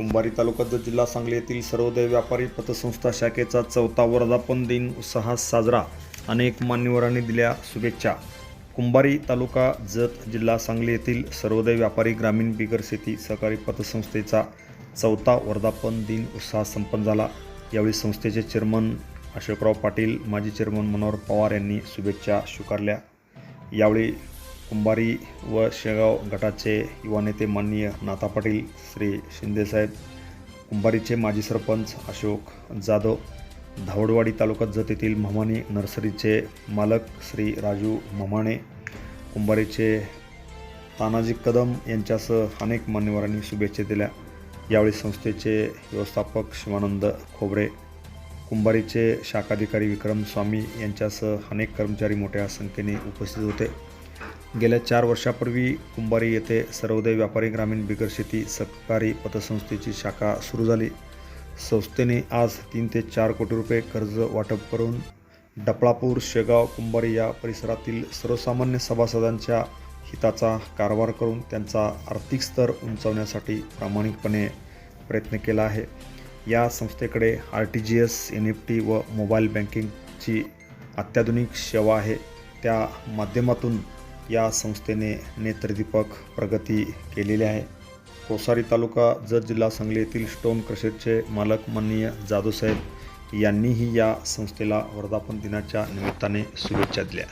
कुंभारी तालुका जिल्हा सांगली येथील सर्वोदय व्यापारी पतसंस्था शाखेचा चौथा वर्धापन दिन उत्साहात साजरा. अनेक मान्यवरांनी दिल्या शुभेच्छा. कुंभारी तालुका जत जिल्हा सांगली येथील सर्वोदय व्यापारी ग्रामीण बिगर शेती सहकारी पतसंस्थेचा चौथा वर्धापन दिन उत्साहात संपन्न झाला. यावेळी संस्थेचे चेअरमन अशोकराव पाटील माजी चेअरमन मनोहर पवार यांनी शुभेच्छा स्वीकारल्या. यावेळी कुंभारी व शेगाव गटाचे युवा नेते माननीय नाथा पाटील श्री शिंदेसाहेब कुंभारीचे माजी सरपंच अशोक जाधव धावडवाडी तालुक्यात जत येथील महमानी नर्सरीचे मालक श्री राजू ममाणे कुंभारीचे तानाजी कदम यांच्यासह अनेक मान्यवरांनी शुभेच्छा दिल्या. यावेळी संस्थेचे व्यवस्थापक शिवानंद खोबरे कुंभारीचे शाखाधिकारी विक्रम स्वामी यांच्यासह अनेक कर्मचारी मोठ्या संख्येने उपस्थित होते. गेल्या चार वर्षापूर्वी कुंभारी येथे सर्वोदय व्यापारी ग्रामीण बिगर शेती सहकारी पतसंस्थेची शाखा सुरू झाली. संस्थेने आज तीन ते चार कोटी रुपये कर्ज वाटप करून डपळापूर शेगाव कुंभारी या परिसरातील सर्वसामान्य सभासदांच्या हिताचा कारभार करून त्यांचा आर्थिक स्तर उंचावण्यासाठी प्रामाणिकपणे प्रयत्न केला आहे. या संस्थेकडे R T G S N F T व मोबाईल बँकिंगची अत्याधुनिक सेवा आहे. त्या माध्यमातून या संस्थेने नेत्रदीपक प्रगती केलेली आहे. कोसारी तालुका जत जिल्हा सांगली येथील स्टोन क्रशेटचे मालक माननीय जाधवसाहेब यांनीही या संस्थेला वर्धापन दिनाच्या निमित्ताने शुभेच्छा दिल्या.